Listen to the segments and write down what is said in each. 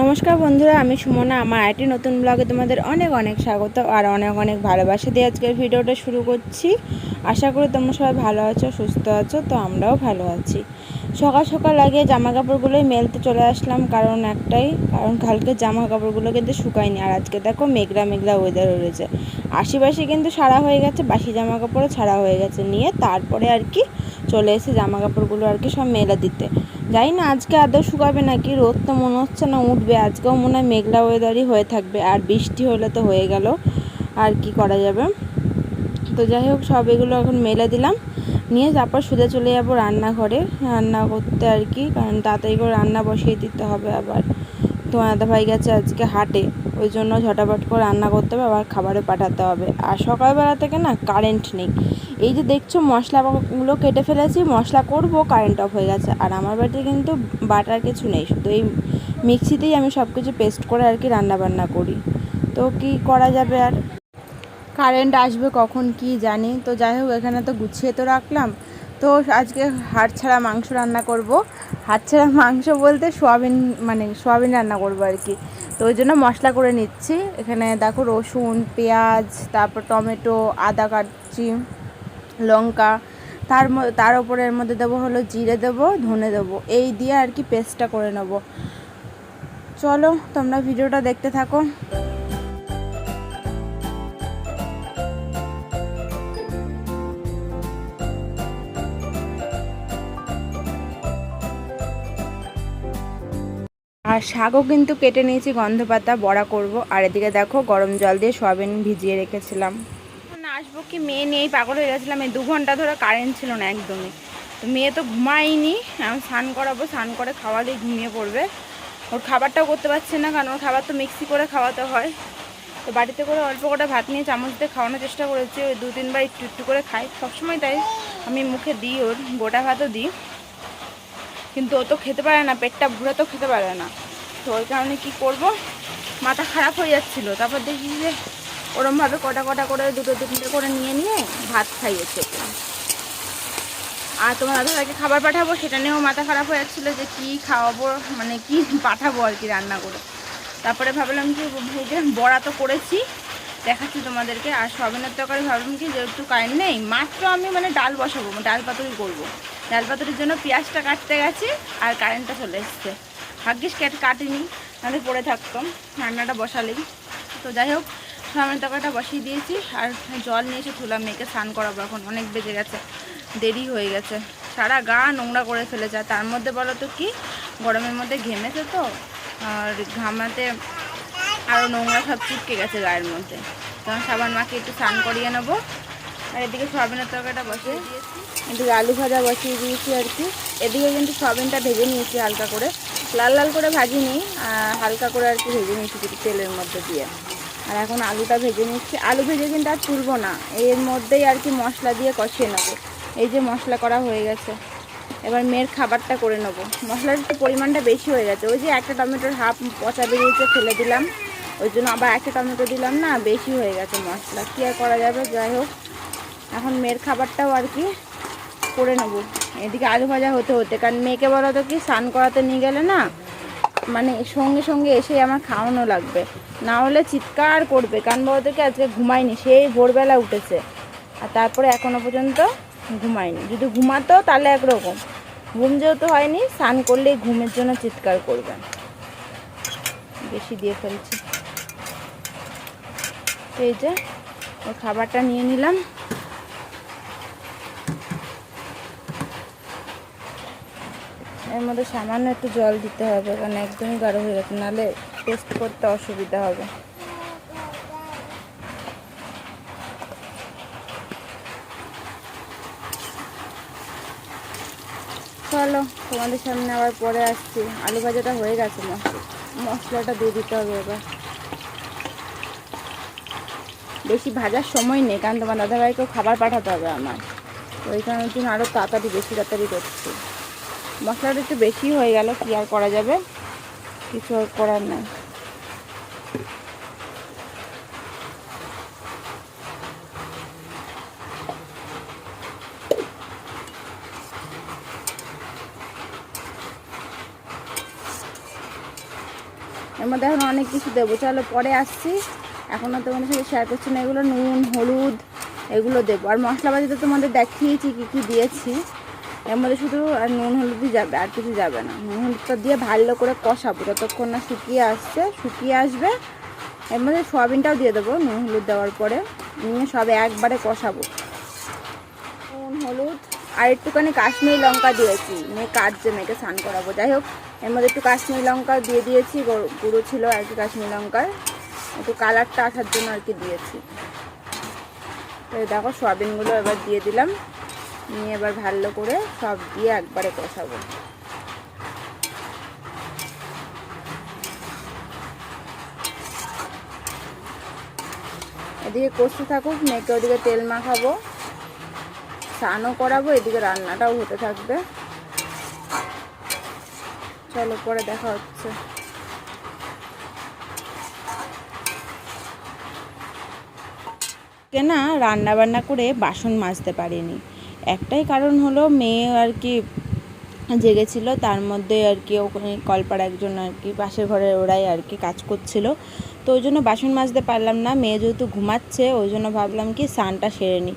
নমস্কার বন্ধুরা, আমি সুমনা। আমার আইটি নতুন ব্লগে তোমাদের অনেক অনেক স্বাগত আর অনেক অনেক ভালোবাসা দিয়ে আজকের ভিডিওটা শুরু করছি। আশা করি তোমরা সবাই ভালো আছো, সুস্থ আছো, তো আমরাও ভালো আছি। সকাল সকাল আগে জামা কাপড়গুলোই মেলতে চলে আসলাম, কারণ একটাই, কারণ কালকে জামা কাপড়গুলো কিন্তু শুকায়নি। আর আজকে দেখো মেঘলা মেঘলা ওয়েদার রয়েছে আশেপাশে কিন্তু সারা হয়ে গেছে, বাসি জামা কাপড়ও ছাড়া হয়ে গেছে। নিয়ে তারপরে আর কি চলে এসে জামা কাপড়গুলো আর কি সব মেলা দিতে। জানি না, আজকে আদৌ শুকাবে নাকি? রোদ তো মনে হচ্ছে না উঠবে। আজকেও মনে হয় মেঘলা ওয়েদারই হয়ে থাকবে। আর বৃষ্টি হলে তো হয়ে গেল। আর কি করা যাবে? তো যাই হোক, সব এগুলো এখন মেলে দিলাম। নিয়ে তারপর শুধু চলে যাব রান্নাঘরে। রান্না করতে আর কি, কারণ তাড়াতাড়ি করে রান্না বসিয়ে দিতে হবে আবার। তো দাদা ভাই গেছে আজকে হাটে। ওই জন্য ঝটাপট করে রান্না করতে হবে, আবার খাবারে পাঠাতে হবে। আর সকালবেলা থেকে না কারেন্ট নেই। এই যে দেখছ, মশলাগুলো কেটে ফেলেছি, মশলা করব কারেন্ট অফ হয়ে গেছে। আর আমার বাড়িতে কিন্তু বাটার কিছু নেই, শুধু এই মিক্সিতেই আমি সব কিছু পেস্ট করে আর কি রান্না বান্না করি। তো কি করা যাবে আর? কারেন্ট আসবে কখন কি জানি। তো যাই হোক, এখানে তো গুছিয়ে তো রাখলাম। তো আজকে হাড় ছাড়া মাংস রান্না করব। হাড় ছাড়া মাংস বলতে সোয়াবিন মানে সোয়াবিন রান্না করব আর কি। তো ওই জন্য মশলা করে নিচ্ছি। এখানে দেখো রসুন, পেঁয়াজ, তারপর টমেটো, আদা কাটছি। লঙ্কা, তার তার উপরে এর মধ্যে দেবো হলো জিরে দেবো, ধনে দেবো। এই দিয়ে আর কি পেস্টটা করে নেব। চলো, তোমরা ভিডিওটা দেখতে থাকো। আর শাকও কিন্তু কেটে নিয়েছি গন্ধ পাতা বড়া করব। আর এদিকে দেখো, গরম জল দিয়ে সয়াবিন ভিজিয়ে রেখেছিলাম। আসব কি মেয়ে নিয়েই পাগল হয়ে গেছিলাম। এই দু ঘণ্টা ধরে কারেন্ট ছিল না একদমই। তো মেয়ে তো ঘুমায়নি আমি স্নান করাবো, স্নান করে খাওয়ালেই ঘুমিয়ে পড়বে। ওর খাবারটাও করতে পারছে না, কারণ ওর খাবার তো মিক্সি করে খাওয়াতে হয়। তো বাড়িতে করে অল্প কটা ভাত নিয়ে চামচ দিয়ে খাওয়ানোর চেষ্টা করেছি, ওই দু তিনবার একটু একটু করে খাই। সবসময় তাই, আমি মুখে দিই ওর, গোটা ভাতও দিই। কিন্তু ও তো খেতে পারে না, পেটটা ভরে তো খেতে পারে না। তো ওই কারণে কি করব? মাথা খারাপ হয়ে যাচ্ছিল, তারপর দেখি যে ওরমভাবে কটা কটা করে, দুটো তিনটে করে নিয়ে নিয়ে ভাত খাইয়েছে। আর তোমার দাদাকে খাবার পাঠাবো, সেটা নিয়েও মাথা খারাপ হয়ে যাচ্ছিল যে কি খাওয়াবো মানে কি পাঠাবো আর কি রান্না করে। তারপরে ভাবলাম কি যে বড়া তো করেছি, দেখাচ্ছি তোমাদেরকে। আর সবিনের তরকারি ভাবলাম কি, যেহেতু কারেন্ট নেই, মাত্র আমি মানে ডাল বসাবো, ডাল পাতুরি করব। ডাল পাতুরির জন্য পেঁয়াজটা কাটতে গেছি আর কারেন্টটা চলে এসছে। ভাগ্যিস কেটে কাটিনি, নাহলে পড়ে থাকতাম, রান্নাটা বসালেই। তো যাই হোক সবিনের তরকারিটা বসিয়ে দিয়েছি আর জল নিয়ে এসে তুলাম মেয়েকে স্নান করাবো এখন, অনেক বেজে গেছে, দেরি হয়ে গেছে। সারা গা নোংরা করে ফেলেছে, আর তার মধ্যে বলো তো কি, গরমের মধ্যে ঘেমেছে তো, আর ঘামাতে আরও নোংরা সব চিপকে গেছে গায়ের মধ্যে। তখন সাবান মাকে একটু স্নান করিয়ে নেব, আর এদিকে সয়াবিনের তরকারিটা বসিয়ে দিয়েছি। এদিকে আলু ভাজা বসিয়ে দিয়েছি আর কি। এদিকে কিন্তু সয়াবিনটা ভেজে নিয়েছি হালকা করে। লাল লাল করে ভাজিনি হালকা করে আর কি ভেজে নিয়েছি তেলের মধ্যে দিয়ে। আর এখন আলুটা ভেজে নিচ্ছি। আলু ভেজে কিন্তু আর তুলবো না। এর মধ্যেই আর কি মশলা দিয়ে কষিয়ে নেব। এই যে মশলা করা হয়ে গেছে। এবার মেয়ের খাবারটা করে নেব। মশলার একটু পরিমাণটা বেশি হয়ে গেছে। ওই যে একটা টমেটোর হাফ পচা বেরিয়েছে ফেলে দিলাম। ওই জন্য আবার একটা টমেটো দিলাম না, বেশি হয়ে গেছে মশলা। কী আর করা যাবে? যাই হোক। এখন মেয়ের খাবারটাও আর কি করে নেব। এদিকে আলু ভাজা হতে হতে। কারণ মেয়েকে বলো তো কি, স্নান করাতে নিয়ে গেলে না মানে সঙ্গে সঙ্গে এসে আমার খাওয়ানো লাগবে। না হলে চিৎকার করবে, কারণ বলতো কি আজকে ঘুমায়নি সেই ভোরবেলা উঠেছে। আর তারপরে এখনও পর্যন্ত ঘুমায়নি। যদি ঘুমাতো তাহলে একরকম। ঘুম যেহেতু হয়নি, স্নান করলেই ঘুমের জন্য চিৎকার করবেন বেশি দিয়ে ফেলছি। এই যে, ওর খাবারটা নিয়ে নিলাম। এর মধ্যে সামান্য একটু জল দিতে হবে, কারণ একদমই গাঢ় হয়ে গেছে নাহলে টেস্ট করতে অসুবিধা হবে। চলো, তোমাদের সামনে আবার পরে আসছি। আলু ভাজাটা হয়ে গেছে মশলা মশলাটা দিয়ে দিতে হবে এবার। বেশি ভাজার সময় নেই, কারণ তোমার দাদাভাইকেও খাবার পাঠাতে হবে আমার। ওই কারণের জন্য আরও তাড়াতাড়ি, বেশি তাড়াতাড়ি করছি। মশলাটা একটু বেশি হয়ে গেল, কি আর করা যাবে? কিছু আর করার নাই। এর মধ্যে এখন অনেক কিছু দেবো। চলো পরে আসছি। এখনও তোমাদের সাথে শেয়ার করছি না। এগুলো নুন, হলুদ, এগুলো দেবো। আর মশলাপাতি তো তোমাদের দেখিয়েছি কী কী দিয়েছি। এর মধ্যে শুধু আর নুন হলুদই যাবে, আর কিছু যাবে না। নুন হলুদটা দিয়ে ভালো করে কষাবো, যতক্ষণ না শুকিয়ে আসছে, শুকিয়ে আসবে, এর মধ্যে সয়াবিনটাও দিয়ে দেবো নুন হলুদ দেওয়ার পরে। নিয়ে সব একবারে কষাবো। নুন, হলুদ, আর একটুখানি কাশ্মীরি লঙ্কা দিয়েছি মেয়ে কাটছে মেয়েকে স্নান করাবো। যাই হোক, এর মধ্যে একটু কাশ্মীরি লঙ্কা দিয়ে দিয়েছি গুঁড়ো ছিল আর কি কাশ্মীরি লঙ্কার। একটু কালারটা আসার জন্য আর কি দিয়েছি। তো দেখো, সয়াবিনগুলো এবার দিয়ে দিলাম। নিয়ে এবার ভালো করে সব দিয়ে একবারে কষাবো। এদিকে কষতে থাকুক, মেয়েকে ওদিকে তেল মাখাবো, স্নানও করাবো, এদিকে রান্নাটাও হতে থাকবে। চলো পরে দেখা হচ্ছে। কে না রান্না বান্না করে বাসন মাজতে পারিনি। একটাই কারণ হলো মেয়ে আর কি জেগেছিল, তার মধ্যে আর কি ওখানে কলপাড়া একজন আর কি পাশের ঘরে ওরাই আর কি কাজ করছিল। তো ওই জন্য বাসন মাজতে পারলাম না, মেয়ে যেহেতু ঘুমাচ্ছে, ওই জন্য ভাবলাম কি স্নানটা সেরে নিই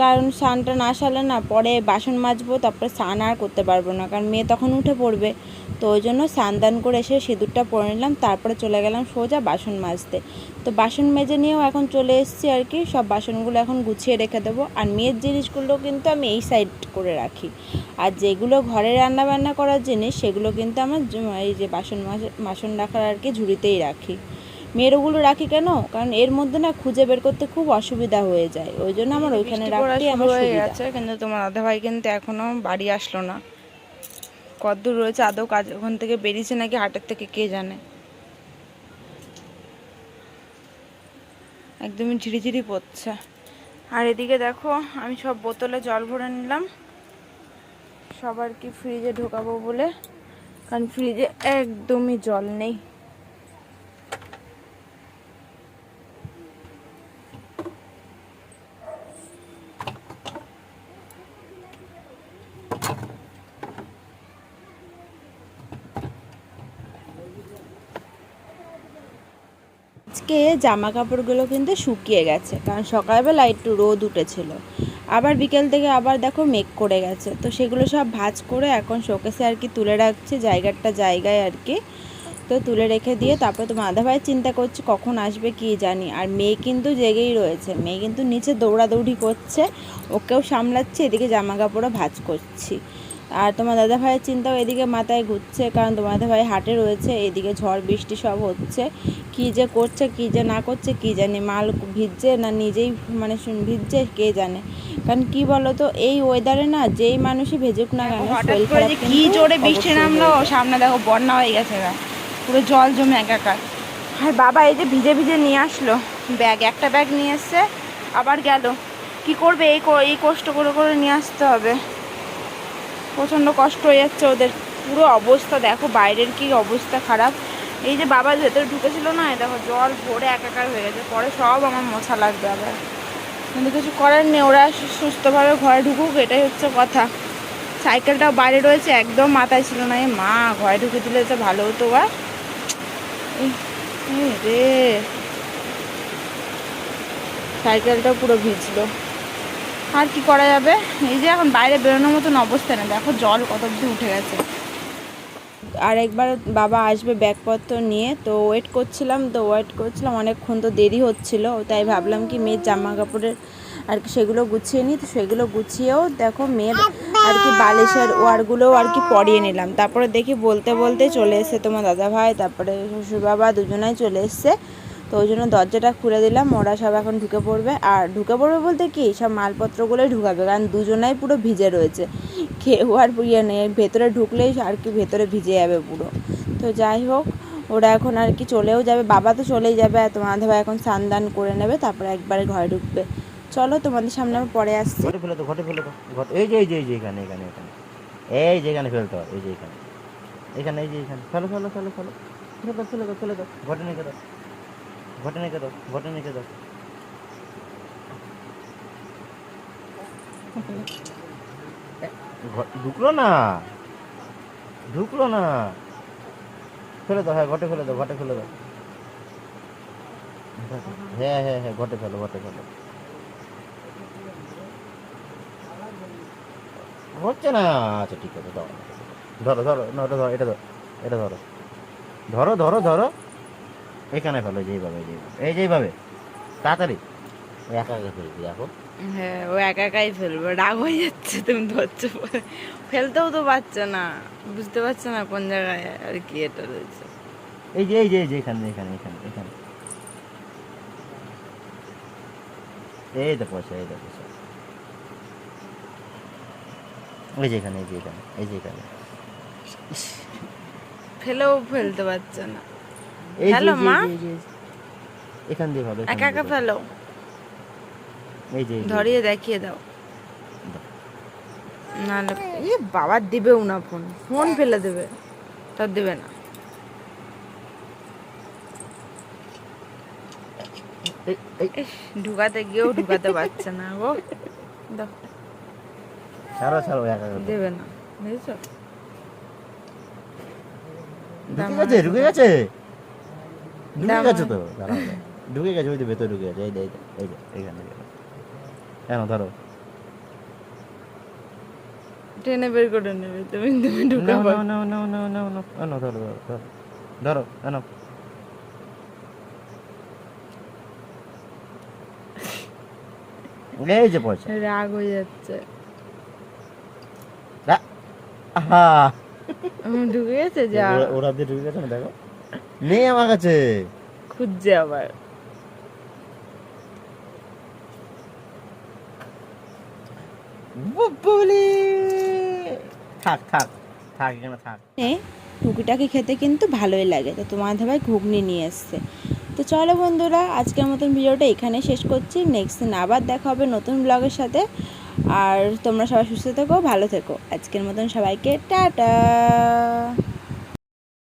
কারণ স্নানটা না সারলে না পরে বাসন মাজবো, তারপরে স্নান আর করতে পারব না। কারণ মেয়ে তখন উঠে পড়বে। তো ওই জন্য স্নান দান করে এসে সিঁদুরটা পরে নিলাম, তারপরে চলে গেলাম সোজা বাসন মাজতে। তো বাসন মেজে নিয়েও এখন চলে এসেছি আর কি, সব বাসনগুলো এখন গুছিয়ে রেখে দেবো। আর মেয়ের জিনিসগুলো কিন্তু আমি এই সাইড করে রাখি। আর যেগুলো ঘরে রান্না বান্না করার জিনিস, সেগুলো কিন্তু আমার এই যে বাসন বাসন রাখার আর কি ঝুড়িতেই রাখি। মেয়ের ওগুলো রাখি কেন? কারণ এর মধ্যে না খুঁজে বের করতে খুব অসুবিধা হয়ে যায়। ওই জন্য আমার ওইখানে রাখতেই আমার সুবিধা। গেছে কিন্তু তোমার দাদা ভাই কিন্তু এখনও বাড়ি আসলো না। কদ্দূর রয়েছে আদৌ কাজ ওখান থেকে বেরিয়েছে নাকি হাটের থেকে কে জানে? একদমই ঝিরিঝিরি পড়ছে। আর এদিকে দেখো আমি সব বোতলে জল ভরে নিলাম। সবার কি ফ্রিজে ঢোকাবো বলে? কারণ ফ্রিজে একদমই জল নেই। আজকে জামা কাপড়গুলো কিন্তু শুকিয়ে গেছে, কারণ সকালবেলা একটু রোদ উঠেছিল। আবার বিকেল থেকে আবার দেখো মেঘ করে গেছে, তো সেগুলো সব ভাঁজ করে এখন শোকেসে আর কি তুলে রাখছে, জায়গাটা জায়গায় আর কি। তো তুলে রেখে দিয়ে তারপরে তো মাধা ভাই চিন্তা করছে কখন আসবে কি জানি, আর মেয়ে কিন্তু জেগেই রয়েছে, মেয়ে কিন্তু নিচে দৌড়াদৌড়ি করছে, ওকেও সামলাচ্ছে, এদিকে জামা কাপড়ও ভাঁজ করছি। আর তোমার দাদা ভাইয়ের চিন্তাও এদিকে মাথায় ঘুরছে কারণ তোমার দাদা ভাই হাটে রয়েছে এদিকে ঝড় বৃষ্টি সব হচ্ছে। কি যে করছে কি যে না করছে কি জানি মাল ভিজছে না নিজেই মানে শুন- ভিজছে কে জানে। কারণ কি বলো তো এই ওয়েদারে না যেই মানুষই ভেজুক না কেন কি জোরে বৃষ্টি নামলো সামনে দেখো বন্যা হয়ে গেছে পুরো জল জমে একাকার। আর বাবা এই যে ভিজে ভিজে নিয়ে আসলো ব্যাগ একটা ব্যাগ নিয়ে এসছে আবার গেল। কি করবে এই এই কষ্ট করে করে নিয়ে আসতে হবে। প্রচণ্ড কষ্ট হয়ে যাচ্ছে ওদের। পুরো অবস্থা, দেখো বাইরের কি অবস্থা খারাপ। এই যে বাবা ভেতরে ঢুকেছিল না, এই দেখো জল ভরে একাকার হয়ে গেছে। পরে সব আমার মোছা লাগবে আবার। কিন্তু কিছু করার নেই, ওরা সুস্থভাবে ঘরে ঢুকুক, এটাই হচ্ছে কথা। সাইকেলটাও বাইরে রয়েছে, একদম মাথায় ছিল না। এ মা, ঘরে ঢুকে দিলে তো ভালো হতো বা রে। সাইকেলটাও পুরো ভিজলো। আর কি করা যাবে? এই যে এখন বাইরে বেরোনোর মতন অবস্থা না। দেখো জল কত অব্দি উঠে গেছে। আর একবার বাবা আসবে ব্যাগপত্র নিয়ে। তো ওয়েট করছিলাম, তো ওয়েট করছিলাম। অনেকক্ষণ তো দেরি হচ্ছিল। তাই ভাবলাম কি মেয়ের জামা কাপড়ের আর কি সেগুলো গুছিয়ে নিই। তো সেগুলো গুছিয়েও দেখো মেয়ের আর কি বালিশের ওয়ারগুলোও আর কি পরিয়ে নিলাম। তারপরে দেখি বলতে বলতে চলে এসে তোমার দাদা ভাই, তারপরে শ্বশুর বাবা দুজনাই চলে এসছে। তো ওই জন্য দরজাটা খুলে দিলাম, ওরা সব এখন ঢুকে পড়বে। আর ঢুকে পড়বে বলতে কি, সব মালপত্রগুলোই ঢুকাবে, কারণ দুজনাই পুরো ভিজে রয়েছে। কেউ আর ইয়ে নেই, ভেতরে ঢুকলেই আর কি ভেতরে ভিজে যাবে পুরো। তো যাই হোক, ওরা এখন আর কি চলেও যাবে, বাবা তো চলেই যাবে, আর তোমার ভাই এখন স্নান করে নেবে, তারপরে একবারে ঘরে ঢুকবে। চলো তোমাদের সামনে আমি পরে আসছি। ফেলে তো ঘটে ফেলে তো এই যে এই যে এই যে, এখানে এখানে এখানে। এই যে, এখানে ফেলতে হয় এই যে, এখানে। এখানে, এই যে, এখানে। ফেলো ফেলো ফেলো ফেলো। দাও ঘটে নিকে দাও ঘটে নিকে দাও ঢুকলো না। ঢুকলো না। ফেলে দাও হ্যাঁ ঘটে ফেলে দাও, ঘটে ফেলে দাও। হ্যাঁ হ্যাঁ হ্যাঁ ঘটে ফেলো ঘটে ফেলো। হচ্ছে না। আচ্ছা ঠিক আছে, ধরো ধরো না ওটা ধরো, এটা ধরো এটা ধরো ধরো ধরো ধরো। এখানে ফেলো যেইভাবে এই যেইভাবে তাড়াতাড়ি। একা একা ফেলবি এখন হ্যাঁ ও একা একাই ফেলবে রাগ হয়ে যাচ্ছে তুমি ধরছো। ফেলতেও তো পারছে না বুঝতে পারছে না কোন জায়গায় আর কি এটা রয়েছে। এই যে এই যে এই যে এখানে এখানে এখানে এখানে। এই তো পয়সা এই তো পয়সা এই যে এখানে এই যে এখানে এই যে এখানে। ফেলেও ফেলতে পারছে না। হ্যালো, মা? এখান দিয়ে ভালো একা একা ফেলো। এই যে ধরিয়ে দেখিয়ে দাও। না এ বাবা দিবেও না ফোন ফোন ফেলে দেবে। তার দেবে না। ঢুকাতে গিয়েও ঢুকাতে পারছে না গো। ছাড়ো ছাড়ো একা একা দেবে না। বুঝেছ? ঢুকে গেছে ঢুকে গেছে? ঢুকে গেছে তো। ঢুকে গেছে ওই তো ভেতরে ঢুকে গেছে এই যে এই যে, এই যে এইখানে কেন ধরো টেনে বের করে নেবে তুমি তুমি no, no, no, no, no, no. Oh, no, ধরো, ধরো, ধরো। ধরো. এই যে পয়সা রাগ হয়ে যাচ্ছে আমার ঢুকে গেছে যা ওরা- দিয়ে ঢুকে গেছে না দেখো নেই আমার কাছে। খুঁজছে আবার। বুবুলি থাক থাক থাক এখানে থাক। টুকিটাকি খেতে কিন্তু ভালোই লাগে। তো তোমার ভাই ঘুগনি নিয়ে এসছে। তো চলো বন্ধুরা আজকের মতন ভিডিওটা এখানে শেষ করছি। নেক্সট দিন আবার দেখা হবে নতুন ব্লগের সাথে। আর তোমরা সবাই সুস্থ থেকো ভালো থেকো। আজকের মতন সবাইকে টাটা।